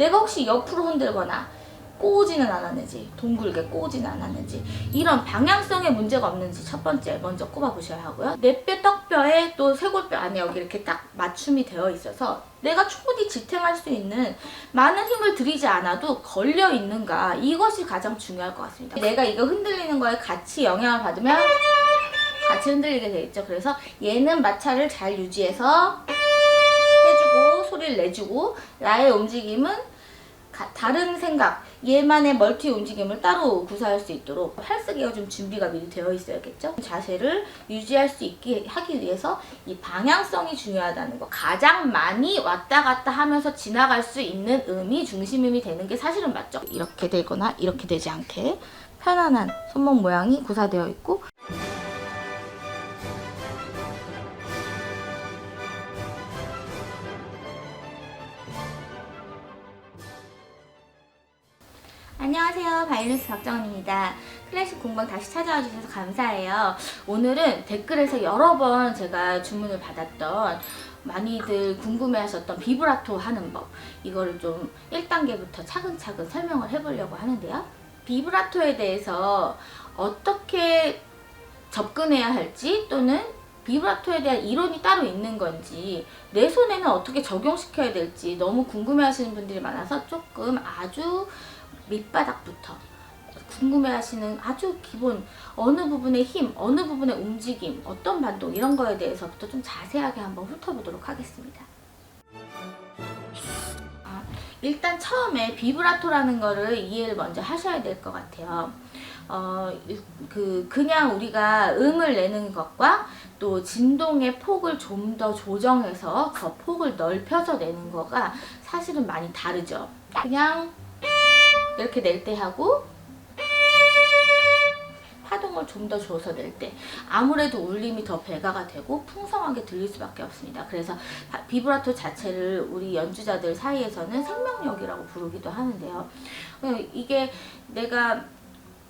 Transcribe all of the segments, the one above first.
내가 혹시 옆으로 흔들거나 꼬지는 않았는지 동글게 꼬지는 않았는지 이런 방향성에 문제가 없는지 첫 번째 먼저 꼽아 보셔야 하고요. 내뼈 떡뼈에 또 쇄골뼈 안에 여기 이렇게 딱 맞춤이 되어 있어서 내가 충분히 지탱할 수 있는 많은 힘을 들이지 않아도 걸려 있는가 이것이 가장 중요할 것 같습니다. 내가 이거 흔들리는 거에 같이 영향을 받으면 같이 흔들리게 돼 있죠. 그래서 얘는 마찰을 잘 유지해서 내주고 나의 움직임은 가- 다른 생각, 얘만의 멀티 움직임을 따로 구사할 수 있도록 팔쓰기가 좀 준비가 미리 되어 있어야겠죠. 자세를 유지할 수 있게 하기 위해서 이 방향성이 중요하다는 거. 가장 많이 왔다 갔다 하면서 지나갈 수 있는 음이 중심음이 되는 게 사실은 맞죠. 이렇게 되거나 이렇게 되지 않게 편안한 손목 모양이 구사되어 있고 안녕하세요. 바이올리니스트 박정은입니다. 클래식 공방 다시 찾아와 주셔서 감사해요. 오늘은 댓글에서 여러 번 제가 주문을 받았던 많이들 궁금해하셨던 비브라토 하는 법 이거를 좀 1단계부터 차근차근 설명을 해보려고 하는데요. 비브라토에 대해서 어떻게 접근해야 할지 또는 비브라토에 대한 이론이 따로 있는 건지 내 손에는 어떻게 적용시켜야 될지 너무 궁금해하시는 분들이 많아서 조금 아주 밑바닥부터 궁금해하시는 아주 기본 어느 부분의 힘, 어느 부분의 움직임, 어떤 반동 이런 거에 대해서부터 좀 자세하게 한번 훑어보도록 하겠습니다. 아, 일단 처음에 비브라토라는 거를 이해를 먼저 하셔야 될 것 같아요. 어, 일- 그 그냥 우리가 음을 내는 것과 또 진동의 폭을 좀 더 조정해서 그 폭을 넓혀서 내는 거가 사실은 많이 다르죠. 그냥 이렇게 낼 때 하고 파동을 좀 더 줘서 낼 때 아무래도 울림이 더 배가가 되고 풍성하게 들릴 수밖에 없습니다. 그래서 바- 비브라토 자체를 우리 연주자들 사이에서는 생명력이라고 부르기도 하는데요. 어, 이게 내가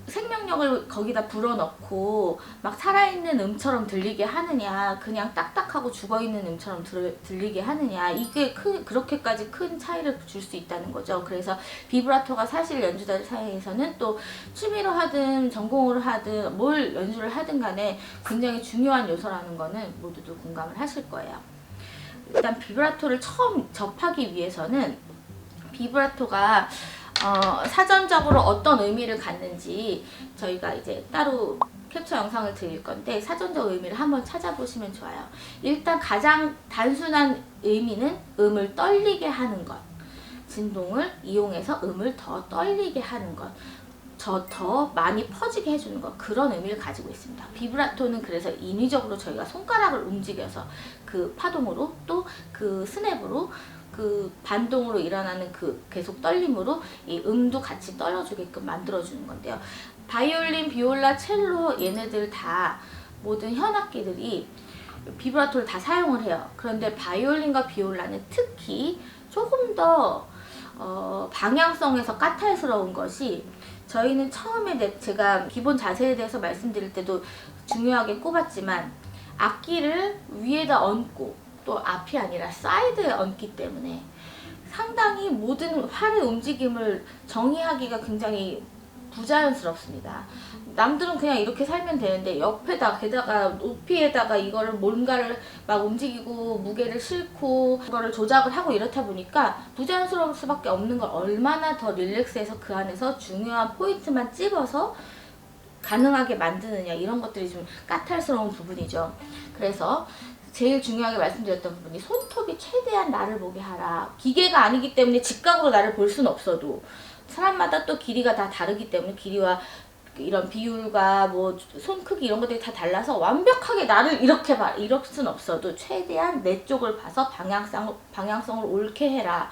생명력을 거기다 불어넣고 막 살아있는 음처럼 들리게 하느냐 그냥 딱딱하고 죽어있는 음처럼 들, 들리게 하느냐 이게 크, 그렇게까지 큰 차이를 줄 수 있다는 거죠. 그래서 비브라토가 사실 연주자들 사이에서는 또 취미로 하든 전공으로 하든 뭘 연주를 하든 간에 굉장히 중요한 요소라는 거는 모두들 공감을 하실 거예요. 일단 비브라토를 처음 접하기 위해서는 비브라토가 어, 사전적으로 어떤 의미를 갖는지 저희가 이제 따로 캡처 영상을 드릴 건데 사전적 의미를 한번 찾아보시면 좋아요. 일단 가장 단순한 의미는 음을 떨리게 하는 것. 진동을 이용해서 음을 더 떨리게 하는 것. 저 더 많이 퍼지게 해주는 것 그런 의미를 가지고 있습니다. 비브라토는 그래서 인위적으로 저희가 손가락을 움직여서 그 파동으로 또 그 스냅으로 그 반동으로 일어나는 그 계속 떨림으로 이 음도 같이 떨어주게끔 만들어주는 건데요. 바이올린, 비올라, 첼로 얘네들 다 모든 현악기들이 비브라토를 다 사용을 해요. 그런데 바이올린과 비올라는 특히 조금 더 어, 방향성에서 까탈스러운 것이 저희는 처음에 내- 제가 기본 자세에 대해서 말씀드릴 때도 중요하게 꼽았지만 악기를 위에다 얹고 또 앞이 아니라 사이드에 얹기 때문에 상당히 모든 활의 움직임을 정의하기가 굉장히 부자연스럽습니다. 남들은 그냥 이렇게 살면 되는데 옆에다 게다가 높이에다가 이거를 뭔가를 막 움직이고 무게를 싣고 그거를 조작을 하고 이렇다 보니까 부자연스러울 수밖에 없는 걸 얼마나 더 릴렉스해서 그 안에서 중요한 포인트만 찝어서 가능하게 만드느냐 이런 것들이 좀 까탈스러운 부분이죠. 그래서 제일 중요하게 말씀드렸던 부분이 손톱이 최대한 나를 보게 하라. 기계가 아니기 때문에 직각으로 나를 볼 수는 없어도 사람마다 또 길이가 다 다르기 때문에 길이와 이런 비율과 뭐 손 크기 이런 것들이 다 달라서 완벽하게 나를 이렇게 봐 이럴 순 없어도 최대한 내 쪽을 봐서 방향성 방향성을 옳게 해라.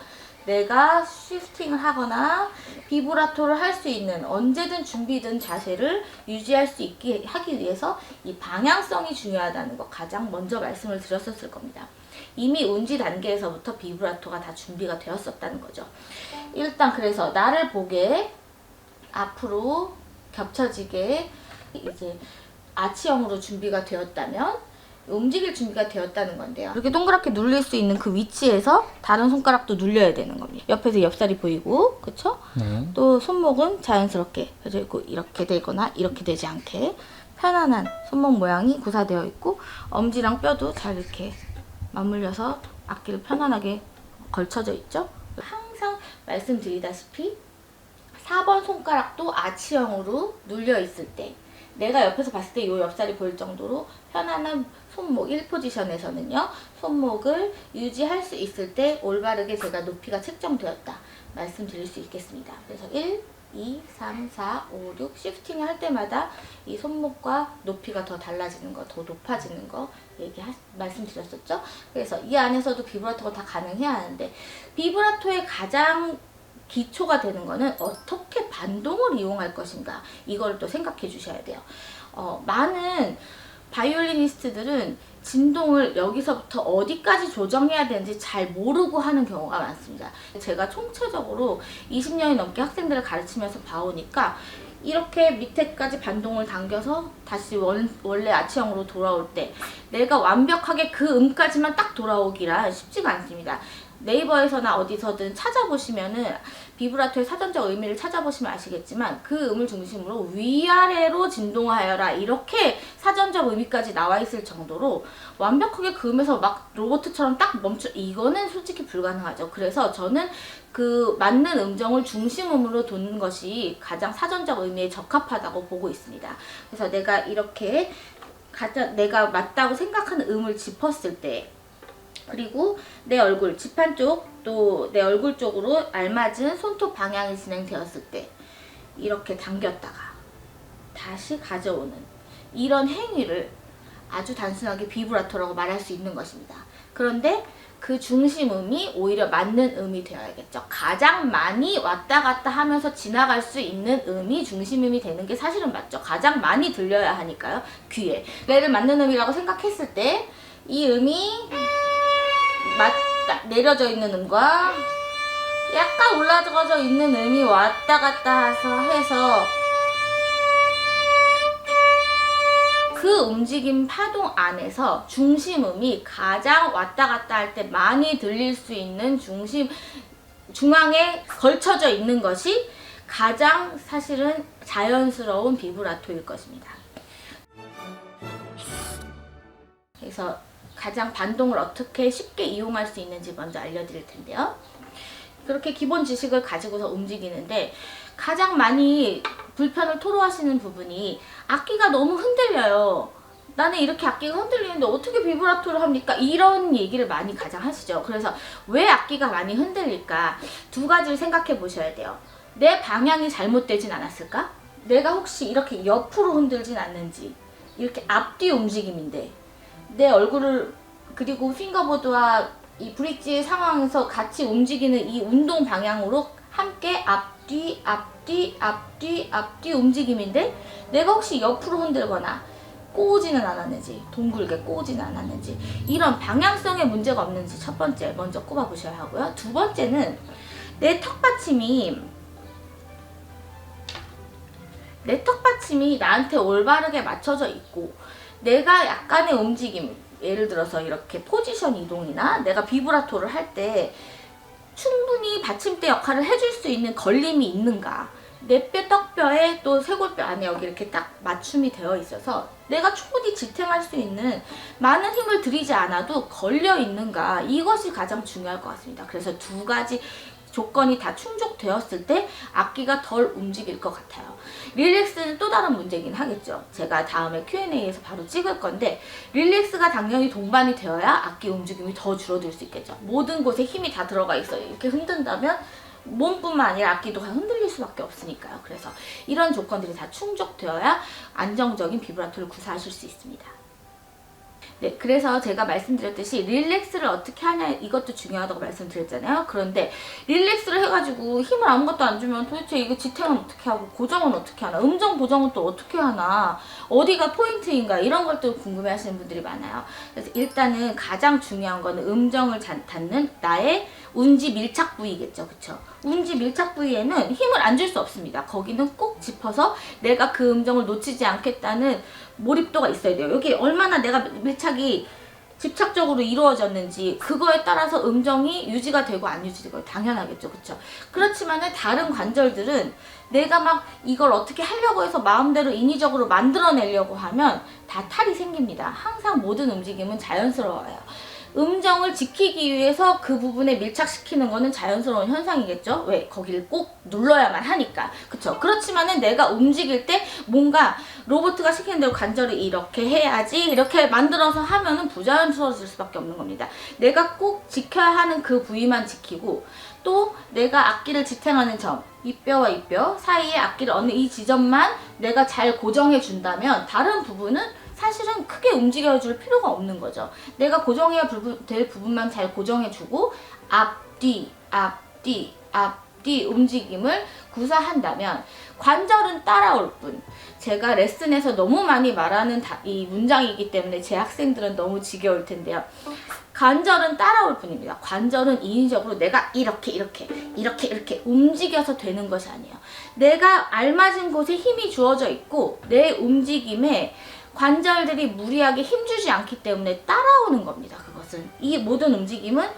내가 시프팅을 하거나 비브라토를 할 수 있는 언제든 준비된 자세를 유지할 수 있게 하기 위해서 이 방향성이 중요하다는 거 가장 먼저 말씀을 드렸었을 겁니다. 이미 운지 단계에서부터 비브라토가 다 준비가 되었었다는 거죠. 일단 그래서 나를 보게 앞으로 겹쳐지게 이제 아치형으로 준비가 되었다면 움직일 준비가 되었다는 건데요. 이렇게 동그랗게 눌릴 수 있는 그 위치에서 다른 손가락도 눌려야 되는 겁니다. 옆에서 옆살이 보이고, 그쵸? 네. 또 손목은 자연스럽게 펴져 있고 이렇게 되거나 이렇게 되지 않게 편안한 손목 모양이 구사되어 있고 엄지랑 뼈도 잘 이렇게 맞물려서 악기를 편안하게 걸쳐져 있죠. 항상 말씀드리다시피 4번 손가락도 아치형으로 눌려 있을 때 내가 옆에서 봤을 때 이 옆살이 보일 정도로 편안한 손목 1 포지션에서는요 손목을 유지할 수 있을 때 올바르게 제가 높이가 책정되었다 말씀드릴 수 있겠습니다. 그래서 1, 2, 3, 4, 5, 6 시프팅을 할 때마다 이 손목과 높이가 더 달라지는 거, 더 높아지는 거 얘기 말씀드렸었죠. 그래서 이 안에서도 비브라토가 다 가능해야 하는데 비브라토의 가장 기초가 되는 거는 어떻게 반동을 이용할 것인가 이걸 또 생각해 주셔야 돼요. 어, 많은 바이올리니스트들은 진동을 여기서부터 어디까지 조정해야 되는지 잘 모르고 하는 경우가 많습니다. 제가 총체적으로 20년이 넘게 학생들을 가르치면서 봐오니까 이렇게 밑에까지 반동을 당겨서 다시 원, 원래 아치형으로 돌아올 때 내가 완벽하게 그 음까지만 딱 돌아오기란 쉽지가 않습니다. 네이버에서나 어디서든 찾아보시면은 비브라토의 사전적 의미를 찾아보시면 아시겠지만 그 음을 중심으로 위아래로 진동하여라 이렇게 사전적 의미까지 나와 있을 정도로 완벽하게 그 음에서 막 로봇처럼 딱 멈춰 이거는 솔직히 불가능하죠. 그래서 저는 그 맞는 음정을 중심음으로 두는 것이 가장 사전적 의미에 적합하다고 보고 있습니다. 그래서 내가 이렇게 가장 내가 맞다고 생각하는 음을 짚었을 때 그리고 내 얼굴 지판 쪽 또 내 얼굴 쪽으로 알맞은 손톱 방향이 진행되었을 때 이렇게 당겼다가 다시 가져오는 이런 행위를 아주 단순하게 비브라토라고 말할 수 있는 것입니다. 그런데 그 중심음이 오히려 맞는 음이 되어야겠죠. 가장 많이 왔다 갔다 하면서 지나갈 수 있는 음이 중심음이 되는 게 사실은 맞죠. 가장 많이 들려야 하니까요. 귀에. 얘를 맞는 음이라고 생각했을 때 이 음이 맞다 내려져 있는 음과 약간 올라져 있는 음이 왔다 갔다 해서 해서 그 움직임 파동 안에서 중심음이 가장 왔다 갔다 할 때 많이 들릴 수 있는 중심 중앙에 걸쳐져 있는 것이 가장 사실은 자연스러운 비브라토일 것입니다. 그래서 가장 반동을 어떻게 쉽게 이용할 수 있는지 먼저 알려드릴 텐데요. 그렇게 기본 지식을 가지고서 움직이는데 가장 많이 불편을 토로하시는 부분이 악기가 너무 흔들려요. 나는 이렇게 악기가 흔들리는데 어떻게 비브라토를 합니까? 이런 얘기를 많이 가장 하시죠. 그래서 왜 악기가 많이 흔들릴까? 두 가지를 생각해 보셔야 돼요. 내 방향이 잘못되진 않았을까? 내가 혹시 이렇게 옆으로 흔들진 않는지 이렇게 앞뒤 움직임인데 내 얼굴을 그리고 핑거보드와 이 브릿지 상황에서 같이 움직이는 이 운동 방향으로 함께 앞뒤 앞뒤 앞뒤 앞뒤 움직임인데 내가 혹시 옆으로 흔들거나 꼬지는 않았는지 동글게 꼬지는 않았는지 이런 방향성에 문제가 없는지 첫 번째 먼저 꼽아 보셔야 하고요. 두 번째는 내 턱받침이 내 턱받침이 나한테 올바르게 맞춰져 있고 내가 약간의 움직임 예를 들어서 이렇게 포지션 이동이나 내가 비브라토를 할 때 충분히 받침대 역할을 해줄 수 있는 걸림이 있는가 내 뼈 떡뼈에 또 쇄골뼈 안에 여기 이렇게 딱 맞춤이 되어 있어서 내가 충분히 지탱할 수 있는 많은 힘을 들이지 않아도 걸려 있는가 이것이 가장 중요할 것 같습니다. 그래서 두 가지 조건이 다 충족되었을 때 악기가 덜 움직일 것 같아요. 릴렉스는 또 다른 문제긴 하겠죠. 제가 다음에 Q&A에서 바로 찍을 건데 릴렉스가 당연히 동반이 되어야 악기 움직임이 더 줄어들 수 있겠죠. 모든 곳에 힘이 다 들어가 있어요. 이렇게 흔든다면 몸뿐만 아니라 악기도 흔들릴 수밖에 없으니까요. 그래서 이런 조건들이 다 충족되어야 안정적인 비브라토를 구사하실 수 있습니다. 네, 그래서 제가 말씀드렸듯이 릴렉스를 어떻게 하냐 이것도 중요하다고 말씀드렸잖아요. 그런데 릴렉스를 해가지고 힘을 아무것도 안 주면 도대체 이거 지탱은 어떻게 하고 고정은 어떻게 하나 음정 보정은 또 어떻게 하나 어디가 포인트인가 이런 걸또 궁금해 하시는 분들이 많아요. 그래서 일단은 가장 중요한 거는 음정을 자- 닫는 나의 운지 밀착 부위겠죠. 그쵸? 운지 밀착 부위에는 힘을 안 줄 수 없습니다. 거기는 꼭 짚어서 내가 그 음정을 놓치지 않겠다는 몰입도가 있어야 돼요. 여기 얼마나 내가 밀착이 집착적으로 이루어졌는지 그거에 따라서 음정이 유지가 되고 안 유지되고 당연하겠죠. 그쵸? 그렇지만은 다른 관절들은 내가 막 이걸 어떻게 하려고 해서 마음대로 인위적으로 만들어내려고 하면 다 탈이 생깁니다. 항상 모든 움직임은 자연스러워요. 음정을 지키기 위해서 그 부분에 밀착시키는 거는 자연스러운 현상이겠죠? 왜? 거기를 꼭 눌러야만 하니까. 그쵸? 그렇지만은 내가 움직일 때 뭔가 로봇가 시키는 대로 관절을 이렇게 해야지 이렇게 만들어서 하면은 부자연스러워질 수밖에 없는 겁니다. 내가 꼭 지켜야 하는 그 부위만 지키고 또 내가 악기를 지탱하는 점, 이 뼈와 이 뼈 사이에 악기를 어느 이 지점만 내가 잘 고정해 준다면 다른 부분은 사실은 크게 움직여줄 필요가 없는 거죠. 내가 고정해야 부분- 될 부분만 잘 고정해주고 앞뒤, 앞뒤, 앞뒤 움직임을 구사한다면 관절은 따라올 뿐. 제가 레슨에서 너무 많이 말하는 다- 이 문장이기 때문에 제 학생들은 너무 지겨울 텐데요. 관절은 따라올 뿐입니다. 관절은 인위적으로 내가 이렇게 이렇게 이렇게 이렇게 움직여서 되는 것이 아니에요. 내가 알맞은 곳에 힘이 주어져 있고 내 움직임에 관절들이 무리하게 힘주지 않기 때문에 따라오는 겁니다. 그것은 이 모든 움직임은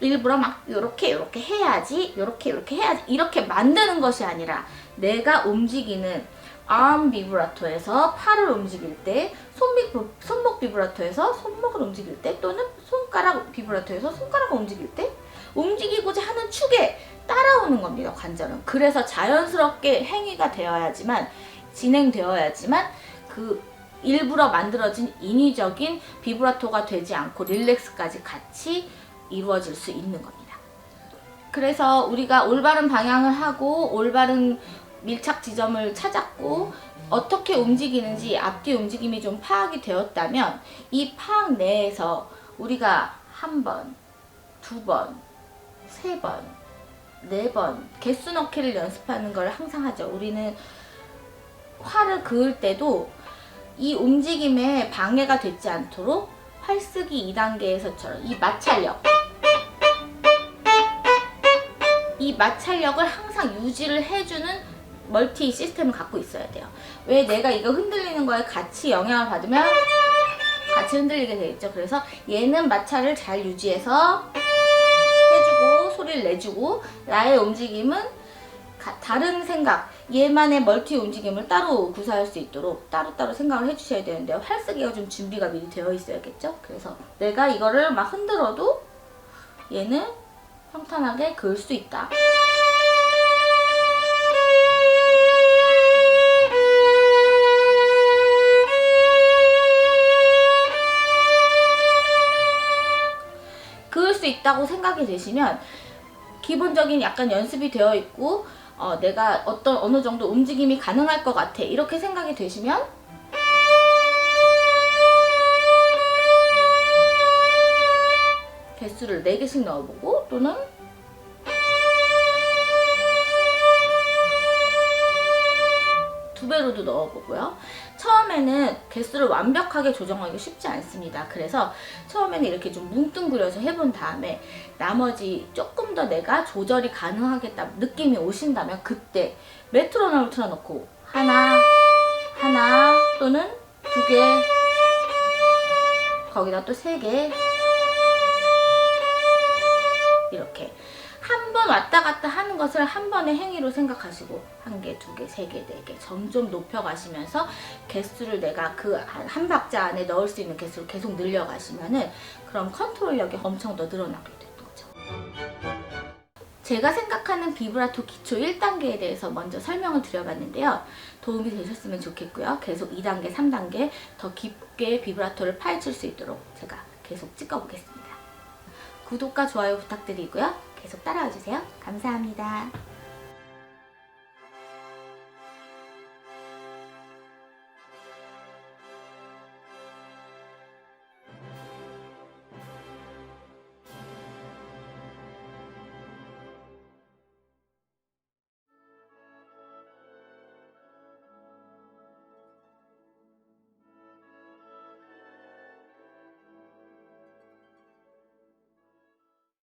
일부러 막 이렇게 이렇게 해야지 이렇게 이렇게 해야지 이렇게 만드는 것이 아니라 내가 움직이는 arm 비브라토에서 팔을 움직일 때 손목, 비- 손목 비브라토에서 손목을 움직일 때 또는 손가락 비브라토에서 손가락을 움직일 때 움직이고자 하는 축에 따라오는 겁니다 관절은 그래서 자연스럽게 행위가 되어야지만 진행되어야지만 그 일부러 만들어진 인위적인 비브라토가 되지 않고 릴렉스까지 같이 이루어질 수 있는 겁니다. 그래서 우리가 올바른 방향을 하고 올바른 밀착 지점을 찾았고 어떻게 움직이는지 앞뒤 움직임이 좀 파악이 되었다면 이 파악 내에서 우리가 한 번, 두 번, 세 번, 네 번 개수 넣기를 연습하는 걸 항상 하죠. 우리는 활을 그을 때도 이 움직임에 방해가 되지 않도록 활쓰기 2단계에서처럼 이 마찰력 이 마찰력을 항상 유지를 해주는 멀티 시스템을 갖고 있어야 돼요. 왜 내가 이거 흔들리는 거에 같이 영향을 받으면 같이 흔들리게 되겠죠. 그래서 얘는 마찰을 잘 유지해서 해주고 소리를 내주고 나의 움직임은 가- 다른 생각, 얘만의 멀티 움직임을 따로 구사할 수 있도록 따로따로 생각을 해주셔야 되는데요. 활쓰기가 좀 준비가 미리 되어 있어야겠죠. 그래서 내가 이거를 막 흔들어도 얘는 평탄하게 그을 수 있다. 그을 수 있다고 생각이 되시면 기본적인 약간 연습이 되어 있고 어, 내가 어떤 어느 정도 움직임이 가능할 것 같아. 이렇게 생각이 되시면 개수를 4개씩 넣어보고 또는 두 배로도 넣어보고요. 처음에는 개수를 완벽하게 조정하기 쉽지 않습니다. 그래서 처음에는 이렇게 좀 뭉뚱그려서 해본 다음에 나머지 조금 더 내가 조절이 가능하겠다 느낌이 오신다면 그때 메트로놈을 틀어놓고 하나, 하나 또는 두 개, 거기다 또 세 개, 번 왔다 갔다 하는 것을 한 번의 행위로 생각하시고 한 개, 두 개, 세 개, 네 개 점점 높여가시면서 개수를 내가 그 한 박자 안에 넣을 수 있는 개수를 계속 늘려가시면은 그럼 컨트롤력이 엄청 더 늘어나게 되는 거죠. 제가 생각하는 비브라토 기초 1단계에 대해서 먼저 설명을 드려봤는데요. 도움이 되셨으면 좋겠고요. 계속 2단계, 3단계 더 깊게 비브라토를 파헤칠 수 있도록 제가 계속 찍어보겠습니다. 구독과 좋아요 부탁드리고요. 계속 따라와 주세요. 감사합니다.